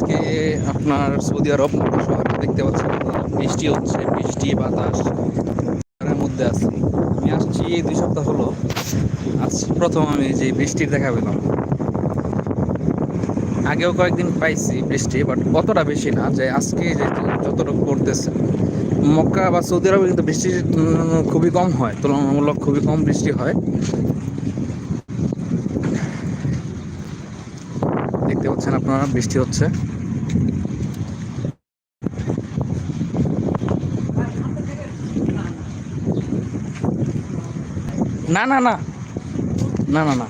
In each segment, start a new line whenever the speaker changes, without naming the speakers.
আজকে আপনার সৌদি আরব শহরে দেখতে পাচ্ছেন, বৃষ্টি হচ্ছে, বৃষ্টি, বাতাস এর মধ্যে আছে। আমি আসছি দুই সপ্তাহ হলো। আজ প্রথম আমি যে বৃষ্টির দেখা পেলাম আগেও কয়েকদিন পাইছি বৃষ্টি বাট অতটা বেশি না, যে আজকে যে যতটুকু পড়তেছে। মক্কা বা সৌদি আরবে কিন্তু বৃষ্টি খুবই কম হয়, তুলনামূলক খুবই কম বৃষ্টি হয় দেখতে পাচ্ছেন আপনারা, বৃষ্টি হচ্ছে। না না না। না না না।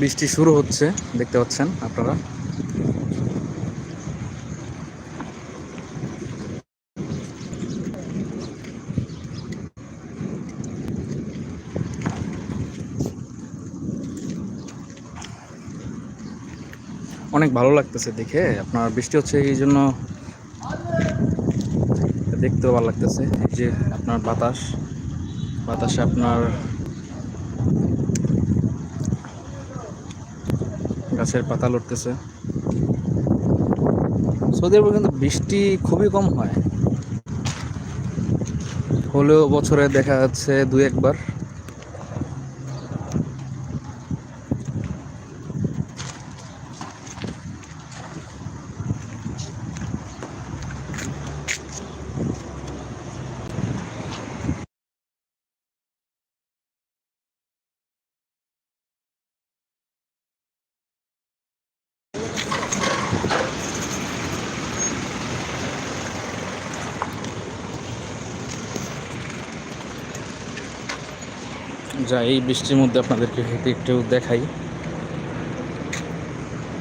বৃষ্টি শুরু হচ্ছে, দেখতে পাচ্ছেন আপনারা। অনেক ভালো লাগতেছে দেখে। আপনার বৃষ্টি হচ্ছে এই জন্য দেখতেও ভালো লাগতেছে। এই যে আপনার বাতাস, বাতাসে আপনার গাছের পাতা লড়তেছে। সৌদি আরবে কিন্তু বৃষ্টি খুবই কম হয়। হলেও বছরে দেখা যাচ্ছে দু একবার। যা এই বৃষ্টির মধ্যে আপনাদেরকে হেঁটে একটু দেখাই।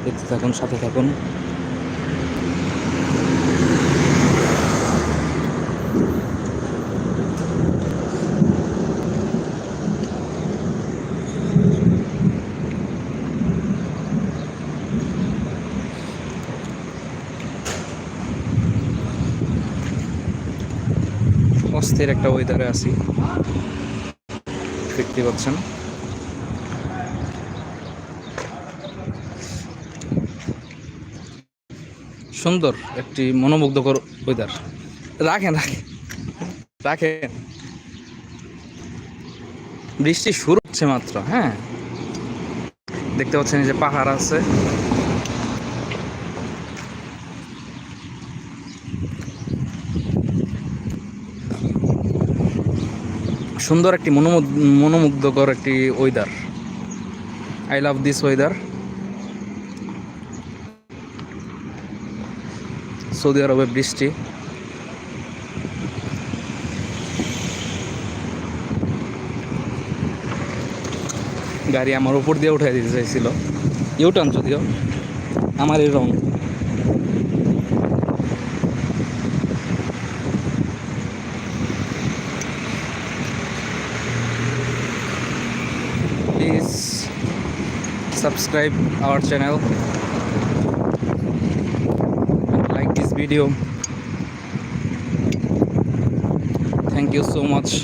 দেখতে থাকুন, সাথে থাকুন। অস্থির একটা ওয়েদারে আছি। দেখতে পাচ্ছেন। সুন্দর একটি মনোমুগ্ধকর ওয়েদার রাখেন রাখেন রাখেন। বৃষ্টি শুরু হচ্ছে মাত্র হ্যাঁ। দেখতে পাচ্ছেন যে পাহাড় আছে। সুন্দর একটি মনোমুগ- মনোমুগ্ধকর একটি weather I love this weather Saudi আরবে বৃষ্টি। গাড়ি আমার উপর দিয়ে উঠাই দিতে চাইছিল। ইউটার্ন যদিও আমার এই রং please subscribe our channel like this video thank you so much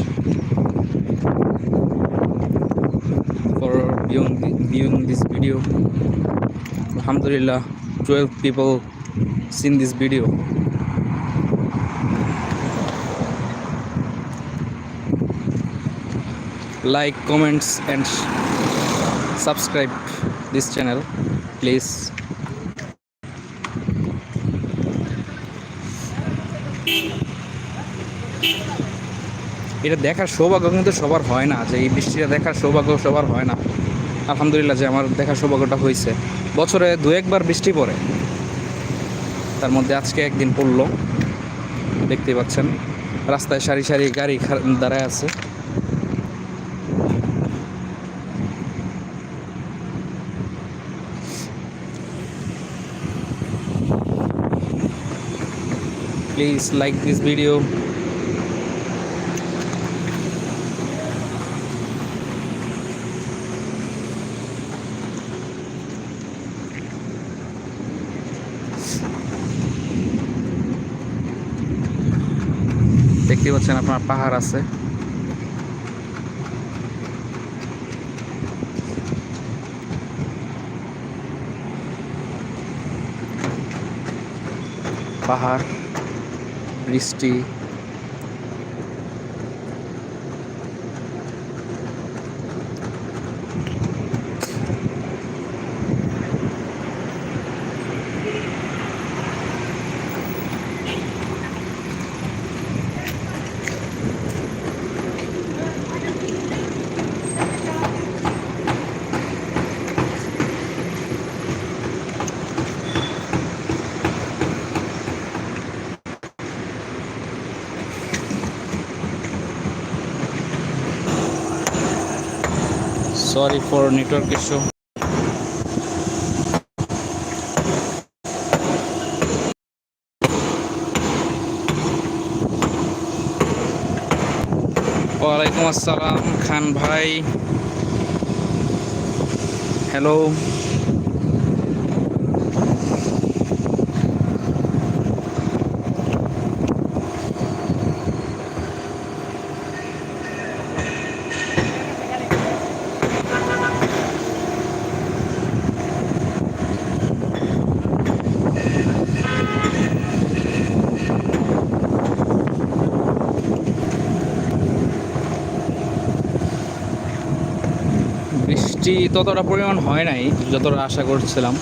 for viewing, viewing this video alhamdulillah 12 people seen this video like comments and subscribe this channel, please. এটা দেখার সৌভাগ্য কিন্তু সবার হয় না, যে এই বৃষ্টিটা দেখার সৌভাগ্য সবার হয় না। আলহামদুলিল্লাহ যে আমার দেখার সৌভাগ্যটা হয়েছে। বছরে দু একবার বৃষ্টি পড়ে। তার মধ্যে আজকে একদিন পড়ল। দেখতেই পাচ্ছেন, রাস্তায় সারি সারি গাড়ি দাঁড়ায় আছে। please like this video দেখতে পাচ্ছেন আপনার পাহাড় আছে পাহাড় বৃষ্টি সরি ফর নেটওয়ার্ক ইস্যু ওয়ালাইকুম আসসালাম খান ভাই। হ্যালো বৃষ্টি ততটা পরিমাণ হয় নাই, যতটা আশা করছিলাম।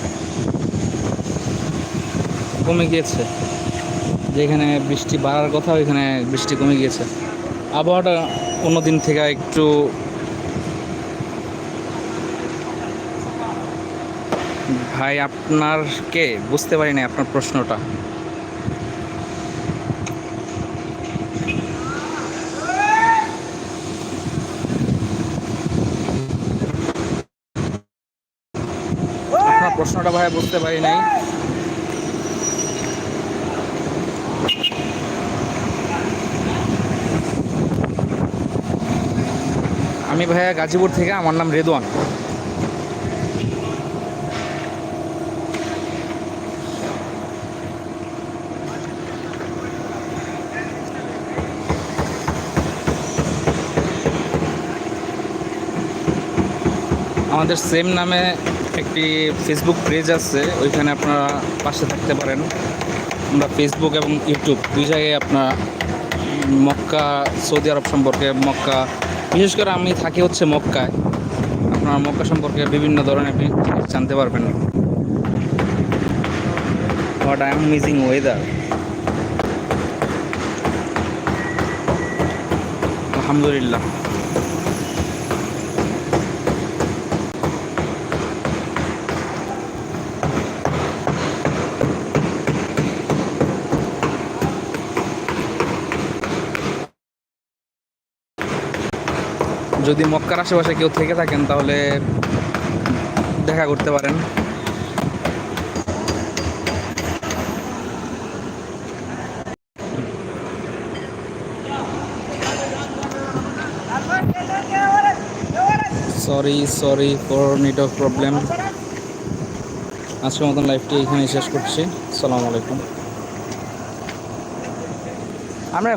কমে গিয়েছে। যেখানে বৃষ্টি বাড়ার কথা, ওইখানে বৃষ্টি কমে গিয়েছে। আবহাওয়াটা অন্য দিন থেকে একটু ভাই, আপনার কে? বুঝতে পারিনি আপনার প্রশ্নটা। প্রশ্নটা ভাই বুঝতে পারি নাই। আমি ভাইয়া গাজীপুর থেকে আমার নাম রেদওয়ান। আমাদের সেম নামে একটি ফেসবুক পেজ আছে, ওইখানে আপনারা পাশে থাকতে পারেন। আমরা ফেসবুক এবং ইউটিউব দুই জায়গায় আপনার মক্কা, সৌদি আরব সম্পর্কে মক্কা, বিশেষ করে আমি থাকি হচ্ছে মক্কায়। আপনারা মক্কা সম্পর্কে বিভিন্ন ধরনের জানতে পারবেন। What I am missing weather আলহামদুলিল্লাহ। যদি মক্কার আশেপাশে কেউ থেকে থাকেন, তাহলে দেখা করতে পারেন। Sorry sorry for network problem আজকের মতন লাইভটি এখানে শেষ করছি। আসসালামু আলাইকুম। আমরা